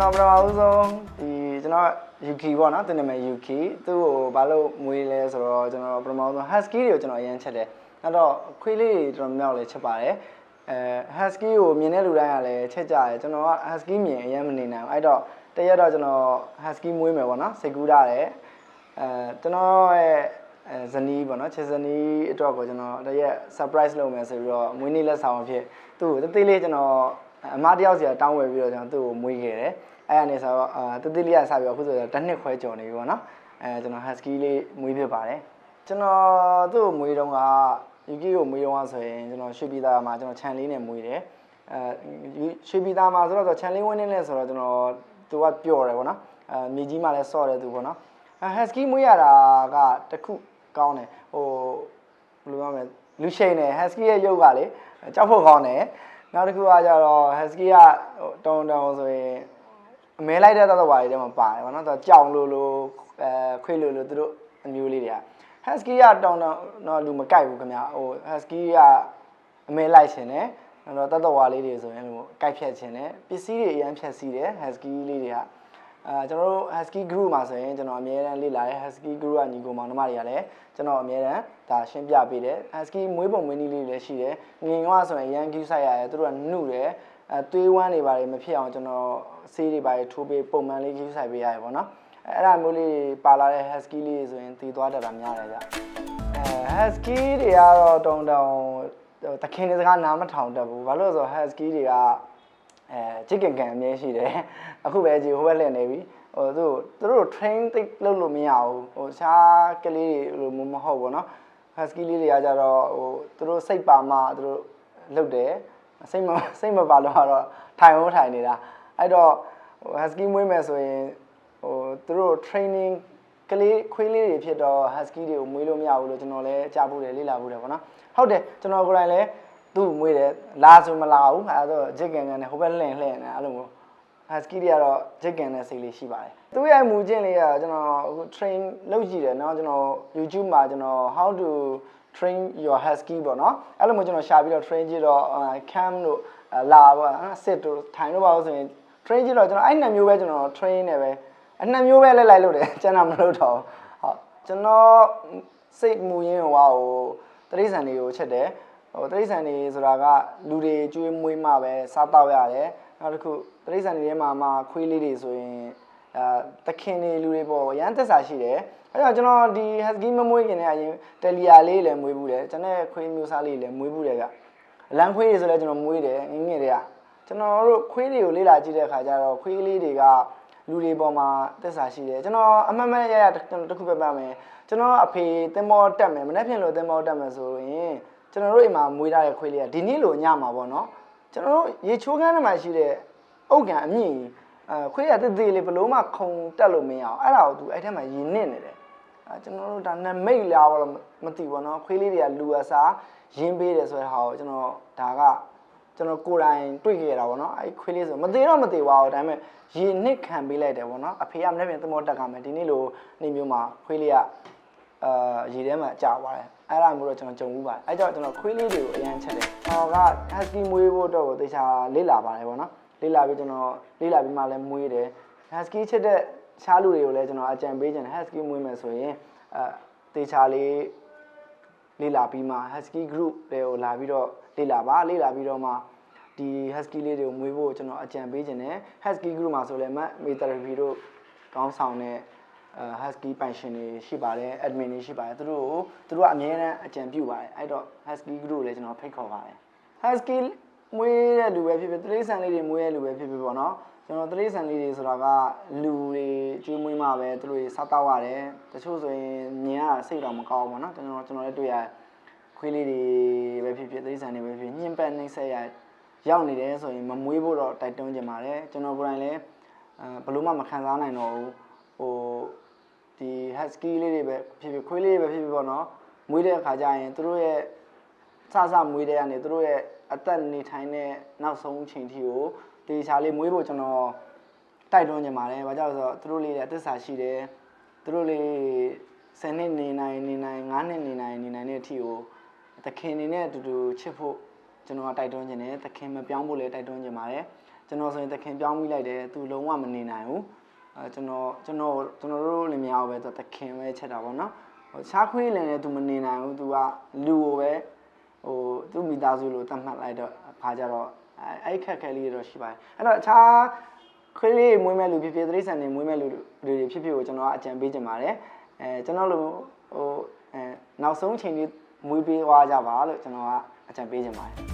ကျွန်တော်ပထမဦးဆုံးဒီကျွန်တော် Yuki ပေါ့နော်သူနာမည် Yuki သူ့ကိုဘာလို့မွေးလဲဆိုတော့ကျွန်တော်ပထမဦးဆုံး Husky တွေကိုကျွန်တော်အရင်ချက်တယ်နောက်တော့ခွေးလေးတွေတော်တော်များများလည်းချက်ပါတယ်အဲ Husky ကိုမြင်တဲ့လူတိုင်းကလည်းချက်ကြတယ်ကျွန်တော်က Husky မြင်အရင်မနေနိုင်ဘူးအဲ့တော့တရက်တော့ကျွန်တော် Husky မွေးမယ်ပေါ့နော်စိတ်ကူးရတယ်အဲကျွန်တော်ရဲ့အဲဇနီးပေါ့နော်ချစ်ဇနီးအတွက်ကိုကျွန်တော်တရက် surprise လုပ်မယ်ဆိုပြီးတော့မွေးနေ့လက်ဆောင်အဖြစ်သူ့ကိုတသေးလေးကျွန်တော်အမတယောက်စီကတောင်းဝယ်ပြီးတော့ကျွန်တော်သူ့ကိုမွေးခဲ့တယ် အဲ့ဒါနေဆိုတော့အာတသေးလေးကစပြီးတော့အခုဆိုတော့တစ်နှစ်ခွဲကျော်နေပြီပေါ့နော်အဲကျွန်တော် husky လေးမွေးဖြစ်ပါတယ်ကျွန်တော်သူ့ကိုမွေးတုန်းကယူကီကိုမွေးတုန်းကဆိုရင်ကျွန်တော်ရွှေပြည်သားမှာကျွန်တော်ခြံလေးနဲ့မွေးတယ်အဲရွှေပြည်သားမှာဆိုတော့ခြံလေးဝင်းနေလဲဆိုတော့ကျွန်တော်သူကပျော်တယ်ပေါ့နော်အဲမြေကြီးမှာလည်းဆော့တယ်သူပေါ့နော်အဲ husky မွေးရတာကတခုကောင်းတယ်ဟိုဘယ်လိုပြောမလဲလူရှိန်တယ် husky ရဲ့ရုပ်ကလေကြောက်ဖို့ကောင်းတယ်နောက်တစ်ခုကကြတော့ husky ကဟိုတုံတုံဆိုရင် အမဲလိုက်တဲ့သတ္တဝါတွေထဲမှာပါတယ်ဗောနော်သူကကြောင်လို့လို့အဲခွေးလို့လို့သူတို့အမျိုးလေးတွေက husky ကတောင်တောင်တော့လူမကြိုက်ဘူးခင်ဗျဟို husky ကအမဲလိုက်ရှင်တယ်နောက်တော့တတ္တဝါလေးတွေဆိုရင်လို့ကြိုက်ဖြတ်ခြင်းတယ်ပစ္စည်းတွေအရင်ဖြတ်စီးတယ် husky လေးတွေကအာကျွန်တော်တို့ husky group မှာဆိုရင်ကျွန်တော်အများအားလေ့လာတဲ့ husky group ကညီကိုမောင်နှမတွေကလည်းကျွန်တော်အများအားဒါရှင်းပြပေးတယ် husky မွေးပုံမွေးနည်းလေးတွေလည်းရှိတယ်ငင်ကဆိုရင်ရန်ကူးဆိုင်ရတယ်သူတို့ကနှုတ်တယ် အဲသွေးဝမ်းတွေပါတယ်မဖြစ်အောင်ကျွန်တော်ဆေးတွေပါတယ်ထိုးပေးပုံမှန်လေးကြီးဆိုင်ပေးရတယ်ပေါ့နော်အဲ့ဒါမျိုးလေးပါလာတဲ့ husky လေးဆိုရင်တည်သွားတတ်တာများတယ်ဗျအဲ husky တွေကတော့တုံတုံတခင်တွေစကားနားမထောင်တတ်ဘူးဘာလို့လဲဆိုတော့ husky တွေကအဲချစ်ကင်ကန်အမြဲရှိတယ်အခုပဲကြီးဟိုဘက်လည်နေပြီဟိုသူသူတို့ train တိတ်လုပ်လို့မရဘူးဟိုရှားကလေးတွေလိုမဟုတ်ဘောနော် husky လေးတွေကကြတော့ဟိုသူတို့စိတ်ပါမှသူတို့လုပ်တယ် စိတ်မစိတ်မပါလို့ကတော့ထိုင်အောင်ထိုင်နေတာအဲ့တော့ဟို husky မွေးမယ်ဆိုရင်ဟိုသူတို့ training ကလေးခွေးလေးတွေဖြစ်တော့ husky တွေကိုမွေးလို့မရဘူးလို့ကျွန်တော်လည်းကြားဖို့တယ်လေ့လာဖို့တယ်ပေါ့နော်ဟုတ်တယ်ကျွန်တော်ကိုယ်တိုင်လည်းသူ့ကိုမွေးတယ်လာဆိုမလာဘူးအဲ့တော့ဂျစ်ကန်ကန်နဲ့ဟိုဘက်လှည့်လှည့်နေအဲ့လိုမျိုး husky တွေကတော့ဂျစ်ကန်နဲ့စိတ်လေးရှိပါတယ်သူ့ရဲ့မူကျင့်လေးကကျွန်တော်အခု train လုပ်ကြည့်တယ်เนาะကျွန်တော် YouTube မှာကျွန်တော် how to train your husky ပေါ့เนาะအဲ့လိုမျိုးကျွန်တော်ရှာပြီးတော့ train ကြည့်တော့ cam တို့လာပေါ့စစ်တို့ထိုင်တို့ပါလို့ဆိုရင် train ကြည့်တော့ကျွန်တော်အဲ့နှစ်မျိုးပဲကျွန်တော် train နေပဲအနှစ်မျိုးပဲလိုက်လိုက်လို့တယ်ကျွန်တော်မလုပ်တော့ဟုတ်ကျွန်တော်စိတ်မူရင်းဟိုဟာဟိုတရိษံတွေကိုချက်တယ်ဟိုတရိษံတွေဆိုတာကလူတွေကျွေးမွေးမှပဲစားတော့ရတယ်နောက်တစ်ခုတရိษံတွေထဲမှာမှခွေးလေးတွေဆိုရင် အာတခင်တွေလူတွေပေါ့ရမ်းသက်စာရှိတယ်အဲ့တော့ကျွန်တော်ဒီ husky မမွေးခင်နဲ့အရင်တယ်လီယာလေးလည်းမွေးဘူးတယ်ကျွန်တော်ခွေးမျိုးစားလေးလည်းမွေးဘူးတယ်ကအလံခွေးတွေဆိုလဲကျွန်တော်မွေးတယ်ငငယ်တွေကကျွန်တော်တို့ခွေးတွေကိုလေ့လာကြည့်တဲ့အခါကျတော့ခွေးလေးတွေကလူတွေပေါ်မှာသက်စာရှိတယ်ကျွန်တော်အမှန်မှန်ရရတစ်ခုပြပြမယ်ကျွန်တော်အဖေတင်မောတက်မယ်မနေ့ပြင်လို့တင်မောတက်မယ်ဆိုရင်ကျွန်တော်တို့အိမ်မှာမွေးထားတဲ့ခွေးလေးကဒီနေ့လိုညမှာပေါ့နော်ကျွန်တော်တို့ရေချိုးခန်းထဲမှာရှိတဲ့အုတ်ကန်အမြင့်ကြီး အဲခွေးရတစ်သေးလေးဘလို့မှခုံတက်လို့မရအောင်အဲ့ဒါကိုသူအဲ့ထဲမှာရေနစ်နေတယ် အဲကျွန်တော်တို့ဒါနမိတ်လားတော့မသိဘူးเนาะခွေးလေးတွေကလူအစားရင်းပေးတယ်ဆိုတဲ့ဟာကိုကျွန်တော်ဒါကကျွန်တော်ကိုယ်တိုင်တွေ့ခဲ့ရတာဗောနော်အဲခွေးလေးဆိုမသေးတော့မသေးပါဘူးဒါပေမဲ့ရေနစ်ခံပေးလိုက်တယ်ဗောနော်အဖေကမနေ့ပြန်သမောတက်ကမယ်ဒီနေ့လိုနေ့မျိုးမှာခွေးလေးကအာရေထဲမှာကြာသွားတယ်အဲ့ဒါမျိုးတော့ကျွန်တော်ကြုံဘူးပါတယ်အဲ့ကြောင့်ကျွန်တော်ခွေးလေးတွေကိုအရန်ချက်တယ်ဟောက husky မွေးဖို့တော့ကိုတေချာလေ့လာပါတယ်ဗောနော် လေ့လာပြီးကျွန်တော်လေ့လာပြီးမှလည်းမွေးတယ် husky ချက်တဲ့ရှားလူတွေကိုလည်းကျွန်တော်အကြံပေးခြင်း husky မွေးမယ်ဆိုရင်အဲတေချာလေးလေ့လာပြီးမှ husky group တွေကိုလာပြီးတော့လေ့လာပါလေ့လာပြီးတော့မှဒီ husky လေးတွေကိုမွေးဖို့ကျွန်တော်အကြံပေးခြင်းနဲ့ husky group မှာဆိုလည်းမမေ therapy တို့ကောင်းဆောင်တဲ့အဲ husky ပိုင်ရှင်တွေရှိပါတယ် admin တွေရှိပါတယ်သူတို့ကိုသူတို့ကအမြဲတမ်းအကြံပြုပါတယ်အဲ့တော့ husky group ကိုလည်းကျွန်တော်ဖိတ်ခေါ်ပါတယ် husky မွေးတဲ့လူပဲဖြစ်ဖြစ်တိရစ္ဆာန်လေးတွေမွေးတဲ့လူပဲဖြစ်ဖြစ်ပေါ့နော်ကျွန်တော်တိရစ္ဆာန်လေးတွေဆိုတာကလူတွေကျွေးမွေးမှပဲသူတို့တွေစားတော့ရတယ်တချို့ဆိုရင်မြင်ရစိတ်တော့မကောင်းဘူးပေါ့နော်ကျွန်တော်ကျွန်တော်လည်းတွေ့ရခွေးလေးတွေပဲဖြစ်ဖြစ်တိရစ္ဆာန်တွေပဲဖြစ်ညှဉ်းပန်းနှိမ့်ဆက်ရရောက်နေတယ်ဆိုရင်မမွေးဖို့တော့တိုက်တွန်းကြပါတယ်ကျွန်တော်ကိုယ်တိုင်လည်းအဲဘယ်လို့မှမခံစားနိုင်တော့ဘူးဟိုဒီ husky လေးတွေပဲဖြစ်ဖြစ်ခွေးလေးတွေပဲဖြစ်ဖြစ်ပေါ့နော်မွေးတဲ့အခါကျရင်သူတို့ရဲ့ စစမွေးတဲ့ကနေသူတို့ရဲ့အသက်နေထိုင်တဲ့နောက်ဆုံးချိန်ထိကိုတေချာလေးမွေးဖို့ကျွန်တော်တိုက်တွန်းနေပါတယ်။ဘာကြောင့်လဲဆိုတော့သူတို့လေးလည်းအသက်စာရှိတယ်။သူတို့လေး10နှစ်နေနိုင်နေနိုင်9နှစ်နေနိုင်နေနိုင်တဲ့အထိကိုသခင်နေနဲ့အတူတူချစ်ဖို့ကျွန်တော်ကတိုက်တွန်းနေတယ်။သခင်မပြောင်းဖို့လည်းတိုက်တွန်းနေပါတယ်။ကျွန်တော်ဆိုရင်တခင်ပြောင်းမိလိုက်တယ်သူလုံးဝမနေနိုင်ဘူးအဲကျွန်တော်ကျွန်တော်ကျွန်တော်တို့လင်မယားကိုပဲသူတခင်ပဲချက်တာပေါ့နော်ဟိုချားခွေးလင်လည်းသူမနေနိုင်ဘူးသူကလူကိုပဲ ဟိုသူ့မိသားစုလိုတတ်မှတ်လိုက်တော့ခါကြတော့အဲအဲ့ခက်ခဲလေးတွေတော့ရှိပါတယ်အဲ့တော့အခြားခွေးလေးမွေးမဲ့လူဖြစ်ဖြစ်သတိဆန်နေမွေးမဲ့လူတွေဖြစ်ဖြစ်ကိုကျွန်တော်ကအကြံပေးချင်ပါတယ်အဲကျွန်တော်လိုဟိုအဲနောက်ဆုံးချိန်လေးမွေးပေးသွားကြပါလို့ကျွန်တော်ကအကြံပေးချင်ပါတယ်